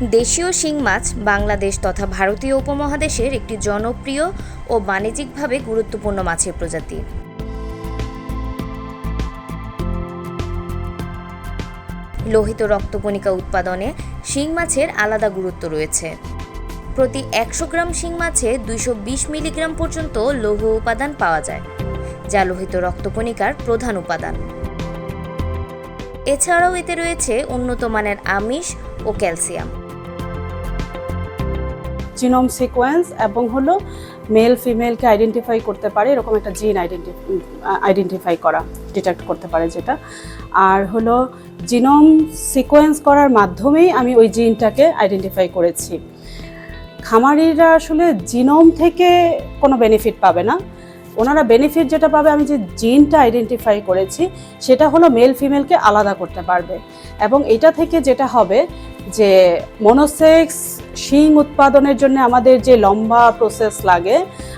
দেশীয় শিং মাছ বাংলাদেশ তথা ভারতীয় উপমহাদেশের একটি জনপ্রিয় ও বাণিজ্যিকভাবে গুরুত্বপূর্ণ মাছের প্রজাতি। লোহিত রক্তকণিকা উৎপাদনে শিং মাছের আলাদা গুরুত্ব রয়েছে। প্রতি একশো গ্রাম শিং মাছে দুইশো বিশ মিলিগ্রাম পর্যন্ত লৌহ উপাদান পাওয়া যায়, যা লোহিত রক্তকণিকার প্রধান উপাদান। এছাড়াও এতে রয়েছে উন্নত মানের আমিষ ও ক্যালসিয়াম। জিনোম সিকোয়েন্স এবং হলো মেল ফিমেলকে আইডেন্টিফাই করতে পারে, এরকম একটা জিন আইডেন্টি আইডেন্টিফাই করা ডিটেক্ট করতে পারে যেটা। আর হলো জিনোম সিকোয়েন্স করার মাধ্যমেই আমি ওই জিনটাকে আইডেন্টিফাই করেছি। খামারিরা আসলে জিনোম থেকে কোনো বেনিফিট পাবে না। ওনারা বেনিফিট যেটা পাবে, আমি যে জিনটা আইডেন্টিফাই করেছি, সেটা হলো মেল ফিমেলকে আলাদা করতে পারবে। এবং এটা থেকে যেটা হবে যে মনোসেক্স শিং উৎপাদনের জন্য আমাদের যে লম্বা প্রসেস লাগে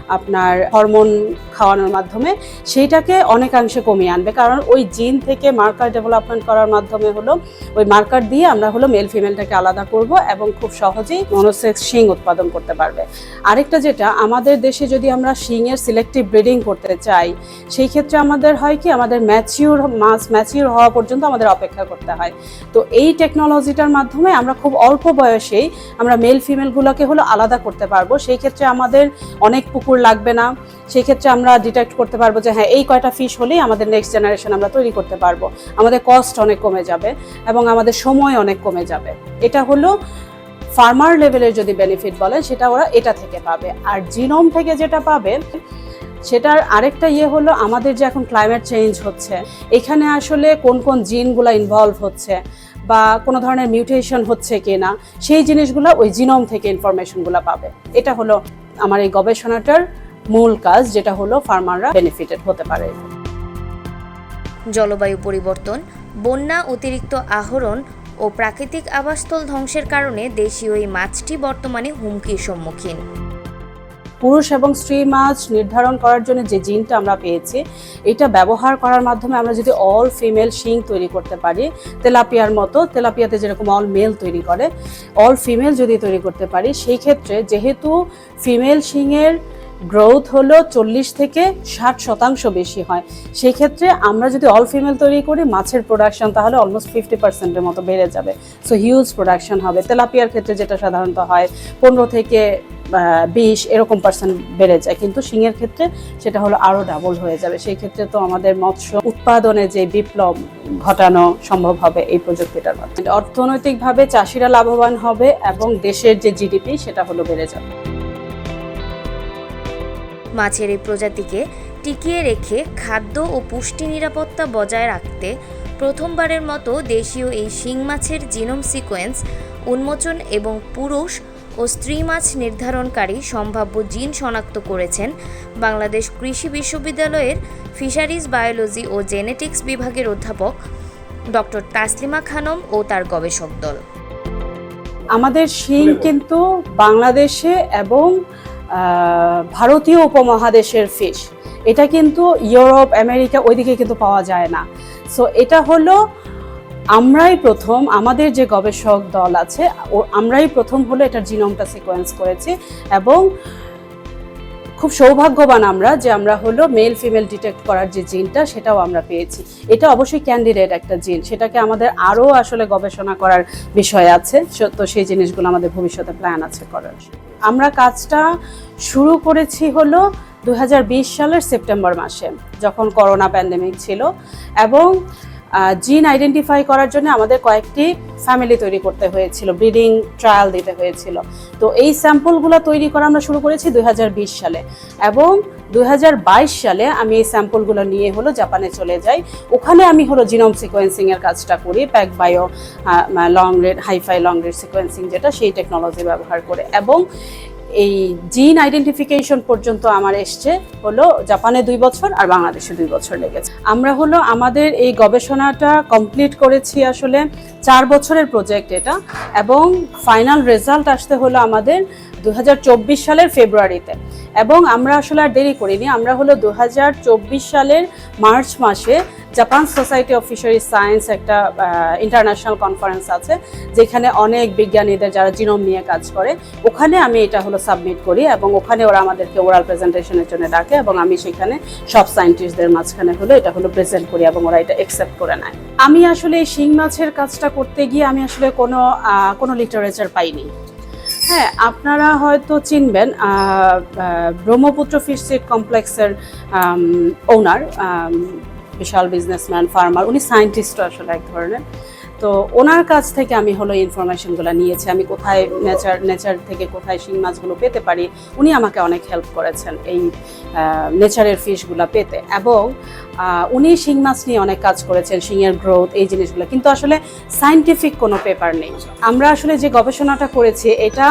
আপনার হরমোন খাওয়ানোর মাধ্যমে সেইটাকে অনেকাংশে কমিয়ে আনবে। কারণ ওই জিন থেকে মার্কার ডেভেলপমেন্ট করার মাধ্যমে হলো, ওই মার্কার দিয়ে আমরা হলো মেল ফিমেলটাকে আলাদা করব এবং খুব সহজেই মনোসেক্স শিং উৎপাদন করতে পারবে। আরেকটা যেটা, আমাদের দেশে যদি আমরা শিংয়ের সিলেক্টিভ ব্রিডিং করতে চাই, সেই ক্ষেত্রে আমাদের হয় কি, আমাদের ম্যাচিউর মাছ ম্যাচিউর হওয়া পর্যন্ত আমাদের অপেক্ষা করতে হয়। তো এই টেকনোলজিটার মাধ্যমে আমরা খুব অল্প বয়সেই আমরা মেল ফিমেলগুলোকে হলো আলাদা করতে পারব। সেই ক্ষেত্রে আমাদের অনেক পুকুর লাগবে না সেই ক্ষেত্রে আমরা ডিটেক্ট করতে পারব যে হ্যাঁ এই কয়টা ফিশ হলেই আমাদের নেক্সট জেনারেশন আমরা তৈরি করতে পারব। আমাদের কস্ট অনেক কমে যাবে এবং আমাদের সময় অনেক কমে যাবে। এটা হলো ফার্মার লেভেলের যদি বেনিফিট বলেন, সেটা ওরা এটা থেকে পাবে। আর জিনোম থেকে যেটা পাবে, সেটার আরেকটা ইয়ে হলো আমাদের যে এখন ক্লাইমেট চেঞ্জ হচ্ছে, এখানে আসলে কোন কোন জিনগুলো ইনভলভ হচ্ছে বা কোনো ধরনের মিউটেশন হচ্ছে কিনা, সেই জিনিসগুলো ওই জিনোম থেকে ইনফরমেশনগুলো পাবে। এটা হলো আমার এই গবেষণাটার মূল কাজ যেটা হলো ফার্মাররা বেনিফিটেড হতে পারে। জলবায়ু পরিবর্তন বন্যা অতিরিক্ত আহরণ ও প্রাকৃতিক আবাসস্থল ধ্বংসের কারণে দেশীয় এই মাছটি বর্তমানে হুমকির সম্মুখীন। পুরুষ এবং স্ত্রী মাছ নির্ধারণ করার জন্য যে জিনটা আমরা পেয়েছি এটা ব্যবহার করার মাধ্যমে আমরা যদি অল ফিমেল শিং তৈরি করতে পারি তেলাপিয়ার মতো তেলাপিয়াতে যেরকম অল মেল তৈরি করে অল ফিমেল যদি তৈরি করতে পারি সেই ক্ষেত্রে যেহেতু ফিমেল শিংয়ের গ্রোথ হলো চল্লিশ থেকে ষাট শতাংশ বেশি হয়। সেই ক্ষেত্রে আমরা যদি অল ফিমেল তৈরি করি, মাছের প্রোডাকশন তাহলে অলমোস্ট ফিফটি পার্সেন্টের মতো বেড়ে যাবে। সো হিউজ প্রোডাকশন হবে। তেলাপিয়ার ক্ষেত্রে যেটা সাধারণত হয়, পনেরো থেকে বিশ এরকম পার্সেন্ট বেড়ে যায়। কিন্তু শিঙের ক্ষেত্রে সেটা হলো আরও ডাবল হয়ে যাবে। সেই ক্ষেত্রে তো আমাদের মৎস্য উৎপাদনে যে বিপ্লব ঘটানো সম্ভব হবে এই প্রযুক্তিটার মাধ্যমে। অর্থনৈতিকভাবে চাষিরা লাভবান হবে এবং দেশের যে জিডিপি সেটা হলো বেড়ে যাবে। মাছের এই প্রজাতিকে টিকিয়ে রেখে খাদ্য ও পুষ্টি নিরাপত্তা বজায় রাখতে প্রথমবারের মতো দেশীয় এই শিং মাছের জিনোম সিকোয়েন্স উন্মোচন এবং পুরুষ ও স্ত্রী মাছ নির্ধারণকারী সম্ভাব্য জিন শনাক্ত করেছেন বাংলাদেশ কৃষি বিশ্ববিদ্যালয়ের ফিশারিজ বায়োলজি ও জেনেটিক্স বিভাগের অধ্যাপক ডক্টর তাসলিমা খানম ও তার গবেষক দল। আমাদের শিং কিন্তু বাংলাদেশে এবং ভারতীয় উপমহাদেশের ফিশ এটা কিন্তু ইউরোপ, আমেরিকা ওইদিকে কিন্তু পাওয়া যায় না। সো এটা হলো আমরাই প্রথম, আমাদের যে গবেষক দল আছে, ও আমরাই প্রথম হলো এটার জিনোমটা সিকোয়েন্স করেছি এবং খুব সৌভাগ্যবান আমরা যে আমরা হলো মেল ফিমেল ডিটেক্ট করার যে জিনটা সেটাও আমরা পেয়েছি। এটা অবশ্যই ক্যান্ডিডেট একটা জিন সেটাকে আমাদের আরও আসলে গবেষণা করার বিষয় আছে। তো সেই জিনিসগুলো আমাদের ভবিষ্যতে প্ল্যান আছে করার। আমরা কাজটা শুরু করেছি হলো দু হাজার বিশ সালের সেপ্টেম্বর মাসে, যখন করোনা প্যান্ডেমিক ছিল। এবং জিন আইডেন্টিফাই করার জন্য আমাদের কয়েকটি ফ্যামিলি তৈরি করতে হয়েছিল ব্রিডিং ট্রায়াল দিতে হয়েছিল। তো এই স্যাম্পলগুলো তৈরি করা আমরা শুরু করেছি দু হাজার বিশ সালে এবং দু হাজার বাইশ সালে আমি এই স্যাম্পলগুলো নিয়ে হলো জাপানে চলে যাই। ওখানে আমি হলো জিনোম সিকোয়েন্সিংয়ের কাজটা করি PacBio long read HiFi long read sequencing যেটা সেই টেকনোলজি ব্যবহার করে। এবং এই জিন আইডেন্টিফিকেশন পর্যন্ত আমার এসছে হলো জাপানে দুই বছর আর বাংলাদেশে দুই বছর লেগেছে। আমরা হলো আমাদের এই গবেষণাটা কমপ্লিট করেছি আসলে চার বছরের প্রজেক্ট এটা এবং ফাইনাল রেজাল্ট আসতে হলো আমাদের দু হাজার চব্বিশ সালের ফেব্রুয়ারিতে। এবং আমরা আসলে আর দেরি করিনি, আমরা হলো দু হাজার চব্বিশ সালের মার্চ মাসে Japan Society of Fishery Science একটা ইন্টারন্যাশনাল কনফারেন্স আছে, যেখানে অনেক বিজ্ঞানীদের যারা জিনোম নিয়ে কাজ করে, ওখানে আমি এটা হলো সাবমিট করি এবং ওখানে ওরা আমাদেরকে ওরাল প্রেজেন্টেশনের জন্য ডাকে এবং আমি সেখানে সব সায়েন্টিস্টদের মাঝখানে হলো এটা হলো প্রেজেন্ট করি এবং ওরা এটা অ্যাকসেপ্ট করে নেয়। আমি আসলে এই শিং মাছের কাজটা করতে গিয়ে আমি আসলে কোনো কোনো লিটারেচার পাইনি। হ্যাঁ আপনারা হয়তো চিনবেন ব্রহ্মপুত্র ফিশ কমপ্লেক্সের ওনার বিশাল বিজনেসম্যান ফার্মার উনি সায়েন্টিস্টও আসলে এক ধরনের। তো ওনার কাছ থেকে আমি হলো ইনফরমেশনগুলো নিয়েছি। আমি কোথায় নেচার নেচার থেকে কোথায় শিং মাছগুলো পেতে পারি? উনি আমাকে অনেক হেল্প করেছেন এই নেচারের ফিশগুলো পেতে। এবং উনি শিং মাছ নিয়ে অনেক কাজ করেছেন শিংয়ের গ্রোথ এই জিনিসগুলো। কিন্তু আসলে সায়েন্টিফিক কোনো পেপার নেই। আমরা আসলে যে গবেষণাটা করেছি, এটা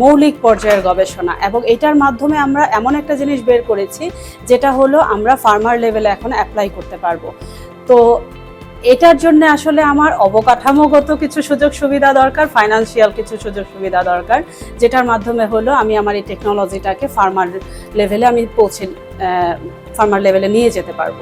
মৌলিক পর্যায়ের গবেষণা এবং এটার মাধ্যমে আমরা এমন একটা জিনিস বের করেছি, যেটা হলো আমরা ফার্মার লেভেলে এখন অ্যাপ্লাই করতে পারব। তো এটার জন্য আসলে আমার অবকাঠামোগত কিছু সুযোগ সুবিধা দরকার ফাইনান্সিয়াল কিছু সুযোগ সুবিধা দরকার, যেটার মাধ্যমে হলো আমি আমার এই টেকনোলজিটাকে ফার্মার লেভেলে আমি পৌঁছে ফার্মার লেভেলে নিয়ে যেতে পারব।